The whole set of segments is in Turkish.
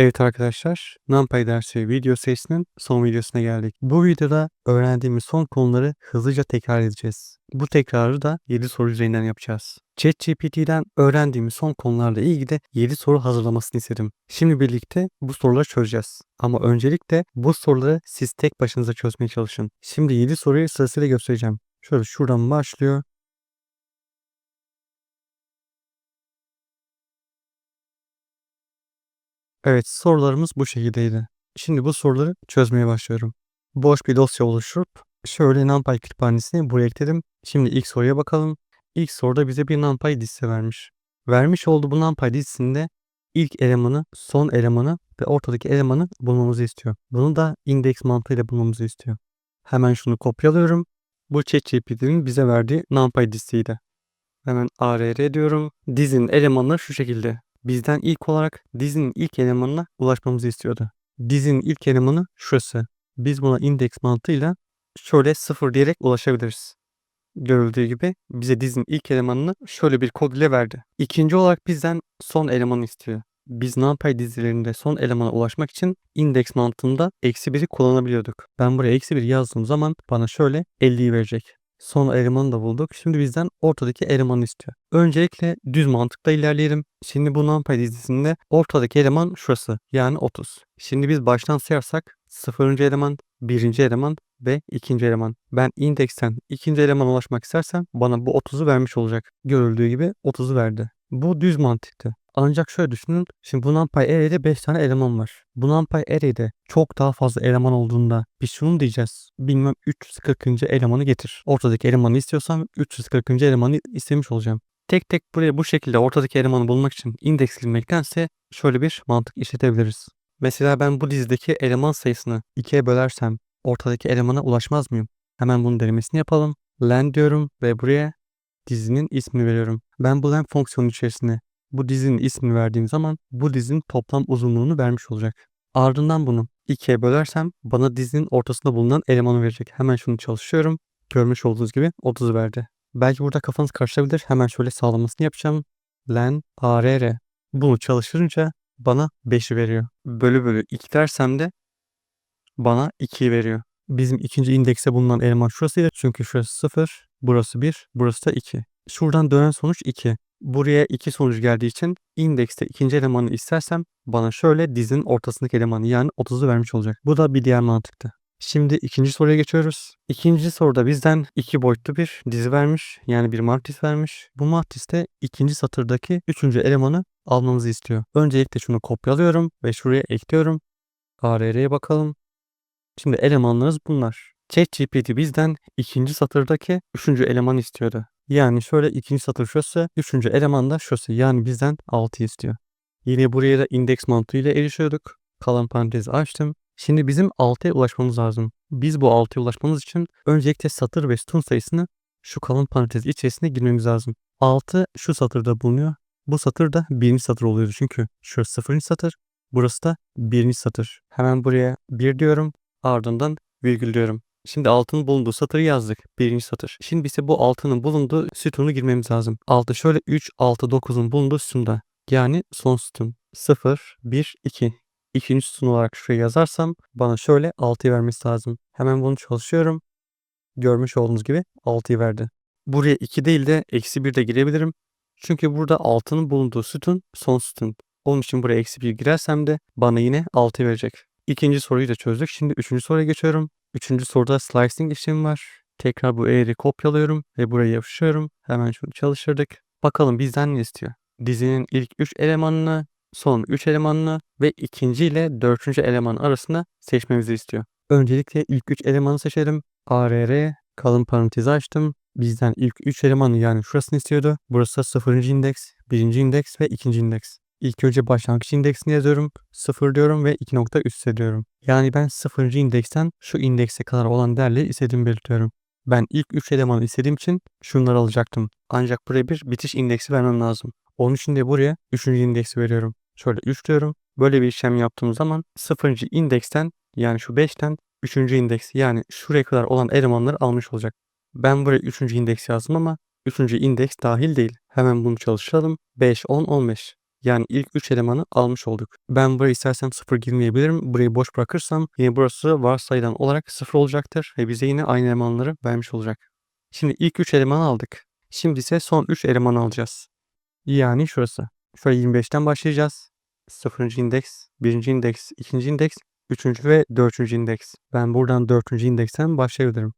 Evet arkadaşlar, NumPy dersi video serisinin son videosuna geldik. Bu videoda öğrendiğimiz son konuları hızlıca tekrar edeceğiz. Bu tekrarı da 7 soru üzerinden yapacağız. ChatGPT'den öğrendiğimiz son konularla ilgili de 7 soru hazırlamasını istedim. Şimdi birlikte bu soruları çözeceğiz. Ama öncelikle bu soruları siz tek başınıza çözmeye çalışın. Şimdi 7 soruyu sırasıyla göstereceğim. Şöyle şuradan başlıyor. Evet sorularımız bu şekildeydi. Şimdi bu soruları çözmeye başlıyorum. Boş bir dosya oluşturup şöyle NumPy kütüphanesini buraya ekledim. Şimdi ilk soruya bakalım. İlk soruda bize bir NumPy dizisi vermiş. Vermiş olduğu bu NumPy dizisinde ilk elemanı, son elemanı ve ortadaki elemanı bulmamızı istiyor. Bunu da indeks mantığıyla bulmamızı istiyor. Hemen şunu kopyalıyorum. Bu ChatGPT'nin bize verdiği NumPy dizisiydi. Hemen ARR diyorum. Dizinin elemanları şu şekilde bizden ilk olarak dizinin ilk elemanına ulaşmamızı istiyordu. Dizinin ilk elemanı şurası. Biz buna indeks mantığıyla şöyle sıfır diyerek ulaşabiliriz. Görüldüğü gibi bize dizinin ilk elemanını şöyle bir kod ile verdi. İkinci olarak bizden son elemanı istiyor. Biz NumPy dizilerinde son elemana ulaşmak için indeks mantığında eksi 1'i kullanabiliyorduk. Ben buraya eksi 1 yazdığım zaman bana şöyle 50'yi verecek. Son elemanı da bulduk. Şimdi bizden ortadaki elemanı istiyor. Öncelikle düz mantıkla ilerleyelim. Şimdi bu NumPy dizisinde ortadaki eleman şurası. Yani 30. Şimdi biz baştan sayarsak 0. eleman, 1. eleman ve 2. eleman. Ben indeksten 2. elemana ulaşmak istersem bana bu 30'u vermiş olacak. Görüldüğü gibi 30'u verdi. Bu düz mantıktı. Ancak şöyle düşünün. Şimdi bu NumPy array'de 5 tane eleman var. Bu NumPy array'de çok daha fazla eleman olduğunda biz şunu diyeceğiz. Bilmem 340. elemanı getir. Ortadaki elemanı istiyorsam 340. elemanı istemiş olacağım. Tek tek buraya bu şekilde ortadaki elemanı bulmak için indeks girmektense şöyle bir mantık işletebiliriz. Mesela ben bu dizideki eleman sayısını 2'ye bölersem ortadaki elemana ulaşmaz mıyım? Hemen bunun denemesini yapalım. Len diyorum ve buraya dizinin ismini veriyorum. Ben bu len fonksiyonu içerisine bu dizinin ismini verdiğim zaman bu dizinin toplam uzunluğunu vermiş olacak. Ardından bunu ikiye bölersem bana dizinin ortasında bulunan elemanı verecek. Hemen şunu çalışıyorum. Görmüş olduğunuz gibi 30 verdi. Belki burada kafanız karışabilir. Hemen şöyle sağlamasını yapacağım. Len arr. Bunu çalıştırınca bana 5'i veriyor. Bölü bölü 2 dersem de bana 2'yi veriyor. Bizim ikinci indekse bulunan eleman şurasıydı. Çünkü şurası 0, burası 1, burası da 2. Şuradan dönen sonuç 2. Buraya 2 sonuç geldiği için indekste ikinci elemanı istersem bana şöyle dizinin ortasındaki elemanı yani 30'u vermiş olacak. Bu da bir diğer mantıktı. Şimdi ikinci soruya geçiyoruz. İkinci soruda bizden iki boyutlu bir dizi vermiş. Yani bir matris vermiş. Bu matriste ikinci satırdaki üçüncü elemanı almamızı istiyor. Öncelikle şunu kopyalıyorum ve şuraya ekliyorum. ARR'ye bakalım. Şimdi elemanlarımız bunlar. ChatGPT bizden ikinci satırdaki üçüncü elemanı istiyordu. Yani şöyle ikinci satır şurası, üçüncü eleman da şurası. Yani bizden 6 istiyor. Yine buraya da indeks mantığıyla erişiyorduk. Kalan parantezi açtım. Şimdi bizim 6'ya ulaşmamız lazım. Biz bu 6'ya ulaşmamız için öncelikle satır ve sütun sayısını şu kalın parantez içerisine girmemiz lazım. 6 şu satırda bulunuyor. Bu satır da birinci satır oluyor çünkü şurası sıfırıncı satır, burası da birinci satır. Hemen buraya 1 diyorum, ardından virgül diyorum. Şimdi altının bulunduğu satırı yazdık. Birinci satır. Şimdi ise bu altının bulunduğu sütunu girmemiz lazım. Altı şöyle 3, 6, 9'un bulunduğu sütunda. Yani son sütun. 0, 1, 2. İkinci sütun olarak şuraya yazarsam bana şöyle 6'yı vermesi lazım. Hemen bunu çalışıyorum. Görmüş olduğunuz gibi 6'yı verdi. Buraya 2 değil de eksi 1 de girebilirim. Çünkü burada 6'nın bulunduğu sütun son sütun. Onun için buraya eksi 1 girersem de bana yine 6 verecek. İkinci soruyu da çözdük. Şimdi üçüncü soruya geçiyorum. Üçüncü soruda slicing işlemi var. Tekrar bu eğri kopyalıyorum ve buraya yapışıyorum. Hemen şunu çalıştırdık. Bakalım bizden ne istiyor? Dizinin ilk 3 elemanını, son 3 elemanını ve ikinci ile dördüncü eleman arasında seçmemizi istiyor. Öncelikle ilk 3 elemanı seçelim. ARR kalın parantezi açtım. Bizden ilk 3 elemanı yani şurasını istiyordu. Burası 0. indeks, 1. indeks ve 2. indeks. İlk önce başlangıç indeksini yazıyorum. 0 diyorum ve 2 nokta üst ediyorum. Yani ben 0. indeksten şu indekse kadar olan değerleri istediğimi belirtiyorum. Ben ilk 3 elemanı istediğim için şunları alacaktım. Ancak buraya bir bitiş indeksi vermem lazım. Onun için de buraya 3. indeksi veriyorum. Şöyle 3 diyorum. Böyle bir işlem yaptığım zaman 0. indeksten yani şu 5'ten 3. indeks yani şuraya kadar olan elemanları almış olacak. Ben buraya 3. indeks yazdım ama 3. indeks dahil değil. Hemen bunu çalıştıralım. 5, 10, 15. Yani ilk 3 elemanı almış olduk. Ben buraya istersem 0 girmeyebilirim. Burayı boş bırakırsam yine burası varsayılan olarak 0 olacaktır ve bize yine aynı elemanları vermiş olacak. Şimdi ilk 3 elemanı aldık. Şimdi ise son 3 elemanı alacağız. Yani şurası. Şöyle 25'ten başlayacağız. 0. indeks, 1. indeks, 2. indeks, 3. ve 4. indeks. Ben buradan 4. indeksten başlayabilirim.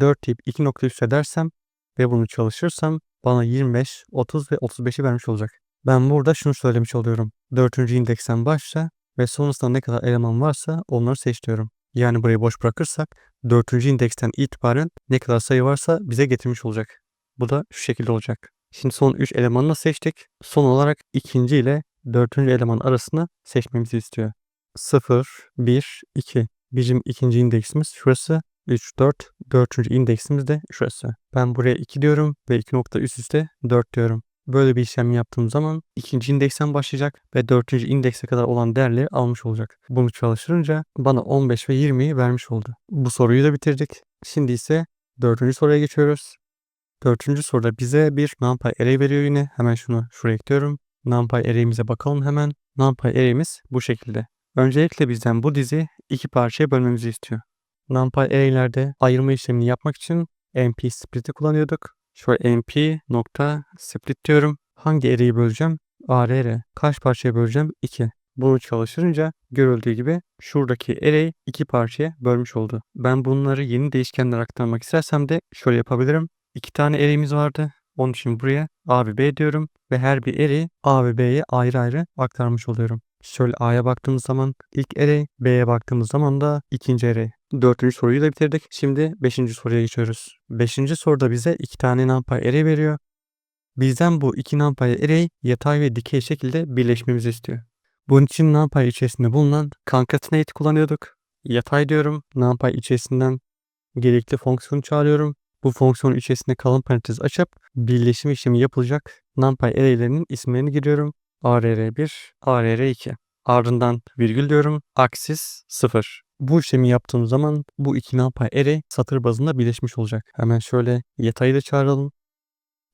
4 tip 2.3 edersem ve bunu çalışırsam bana 25, 30 ve 35'i vermiş olacak. Ben burada şunu söylemiş oluyorum. 4. indeksten başla ve sonrasında ne kadar eleman varsa onları seç diyorum. Yani burayı boş bırakırsak 4. indeksten itibaren ne kadar sayı varsa bize getirmiş olacak. Bu da şu şekilde olacak. Şimdi son 3 elemanını seçtik. Son olarak ikinci ile dördüncü eleman arasını seçmemizi istiyor. 0, 1, 2. Bizim ikinci indeksimiz şurası. 3, 4. Dördüncü indeksimiz de şurası. Ben buraya 2 diyorum ve 2 nokta üst üste 4 diyorum. Böyle bir işlem yaptığım zaman ikinci indeksten başlayacak ve dördüncü indekse kadar olan değerleri almış olacak. Bunu çalıştırınca bana 15 ve 20'yi vermiş oldu. Bu soruyu da bitirdik. Şimdi ise dördüncü soruya geçiyoruz. Dördüncü soruda bize bir numpy array veriyor yine. Hemen şunu şuraya ekliyorum. Numpy array'imize bakalım hemen. Numpy array'imiz bu şekilde. Öncelikle bizden bu dizi iki parçaya bölmemizi istiyor. Numpy array'lerde ayırma işlemini yapmak için np split'i kullanıyorduk. Şöyle np nokta split diyorum. Hangi array'i böleceğim? arr. Kaç parçaya böleceğim? 2. Bunu çalıştırınca görüldüğü gibi şuradaki array iki parçaya bölmüş oldu. Ben bunları yeni değişkenler aktarmak istersem de şöyle yapabilirim. İki tane array'imiz vardı. Onun için buraya A ve B diyorum ve her bir array A ve B'ye ayrı ayrı aktarmış oluyorum. Şöyle A'ya baktığımız zaman ilk array, B'ye baktığımız zaman da ikinci array. Dördüncü soruyu da bitirdik. Şimdi beşinci soruya geçiyoruz. Beşinci soruda bize iki tane numpy array veriyor. Bizden bu iki numpy array yatay ve dikey şekilde birleşmemizi istiyor. Bunun için numpy içerisinde bulunan concatenate kullanıyorduk. Yatay diyorum. Numpy içerisinden gerekli fonksiyonu çağırıyorum. Bu fonksiyon içerisinde kalın parantez açıp birleşim işlemi yapılacak numpy array'lerinin isimlerini giriyorum. arr1, arr2. Ardından virgül diyorum. Aksis 0. Bu işlemi yaptığım zaman bu iki numpy array satır bazında birleşmiş olacak. Hemen şöyle yatayı da çağıralım.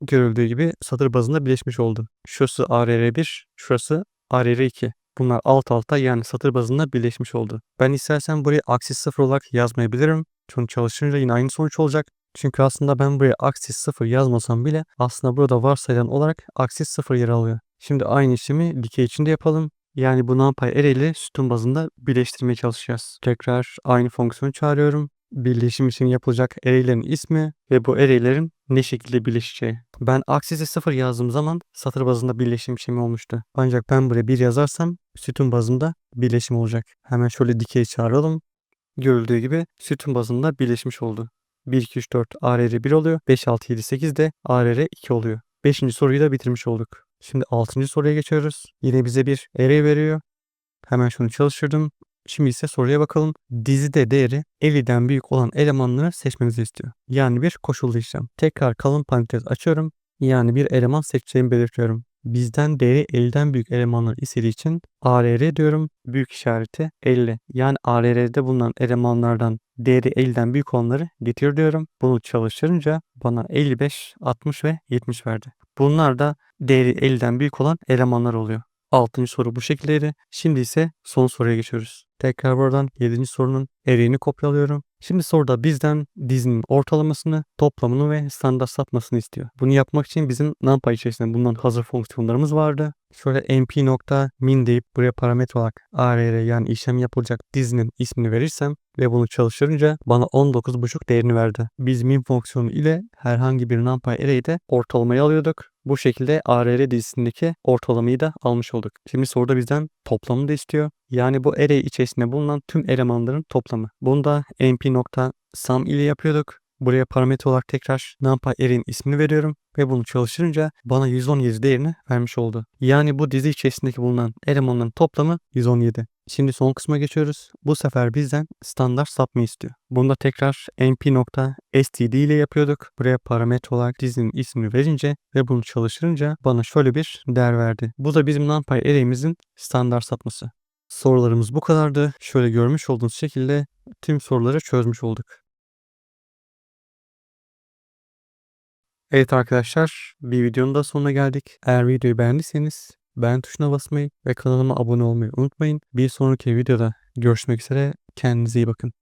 Görüldüğü gibi satır bazında birleşmiş oldu. Şurası arr1, şurası arr2. Bunlar alt alta yani satır bazında birleşmiş oldu. Ben istersen buraya aksis 0 olarak yazmayabilirim. Şunu çalıştırınca yine aynı sonuç olacak. Çünkü aslında ben buraya aksis 0 yazmasam bile aslında burada varsayılan olarak aksis 0 yer alıyor. Şimdi aynı işlemi dikey için de yapalım. Yani bu numpy array ile sütun bazında birleştirmeye çalışacağız. Tekrar aynı fonksiyonu çağırıyorum. Birleşim için yapılacak array'lerin ismi ve bu array'lerin ne şekilde birleşeceği. Ben aksisi 0 yazdığım zaman satır bazında birleşim işlemi olmuştu. Ancak ben buraya 1 yazarsam sütun bazında birleşim olacak. Hemen şöyle dikey çağıralım. Görüldüğü gibi sütun bazında birleşmiş oldu. 1, 2, 3, 4 ARR 1 oluyor. 5, 6, 7, 8 de ARR 2 oluyor. 5. soruyu da bitirmiş olduk. Şimdi 6. soruya geçiyoruz. Yine bize bir array veriyor. Hemen şunu çalıştırdım. Şimdi ise soruya bakalım. Dizide değeri 50'den büyük olan elemanları seçmemizi istiyor. Yani bir koşullu işlem. Tekrar kalın parantez açıyorum. Yani bir eleman seçeceğimi belirtiyorum. Bizden değeri 50'den büyük elemanlar istediği için ARR diyorum. Büyük işareti 50. Yani ARR'de bulunan elemanlardan değeri 50'den büyük olanları getir diyorum. Bunu çalıştırınca bana 55, 60 ve 70 verdi. Bunlar da değeri 50'den büyük olan elemanlar oluyor. 6. soru bu şekildeydi. Şimdi ise son soruya geçiyoruz. Tekrar buradan 7. sorunun eriğini kopyalıyorum. Şimdi soruda bizden dizinin ortalamasını, toplamını ve standart sapmasını istiyor. Bunu yapmak için bizim NumPy içerisinde bulunan hazır fonksiyonlarımız vardı. Şöyle np.min deyip buraya parametre olarak arr yani işlem yapılacak dizinin ismini verirsem ve bunu çalıştırınca bana 19.5 değerini verdi. Biz min fonksiyonu ile herhangi bir numpy array'de ortalamayı alıyorduk. Bu şekilde ARR dizisindeki ortalamayı da almış olduk. Şimdi soruda bizden toplamını da istiyor. Yani bu array içerisinde bulunan tüm elemanların toplamı. Bunu da np.sum ile yapıyorduk. Buraya parametre olarak tekrar numpy array'in ismini veriyorum ve bunu çalıştırınca bana 117 değerini vermiş oldu. Yani bu dizi içerisindeki bulunan elemanların toplamı 117. Şimdi son kısma geçiyoruz. Bu sefer bizden standart sapma istiyor. Bunda tekrar np.std ile yapıyorduk. Buraya parametre olarak dizinin ismini verince ve bunu çalıştırınca bana şöyle bir değer verdi. Bu da bizim numpy array'imizin standart sapması. Sorularımız bu kadardı. Şöyle görmüş olduğunuz şekilde tüm soruları çözmüş olduk. Evet arkadaşlar bir videonun da sonuna geldik. Eğer videoyu beğendiyseniz beğen tuşuna basmayı ve kanalıma abone olmayı unutmayın. Bir sonraki videoda görüşmek üzere. Kendinize iyi bakın.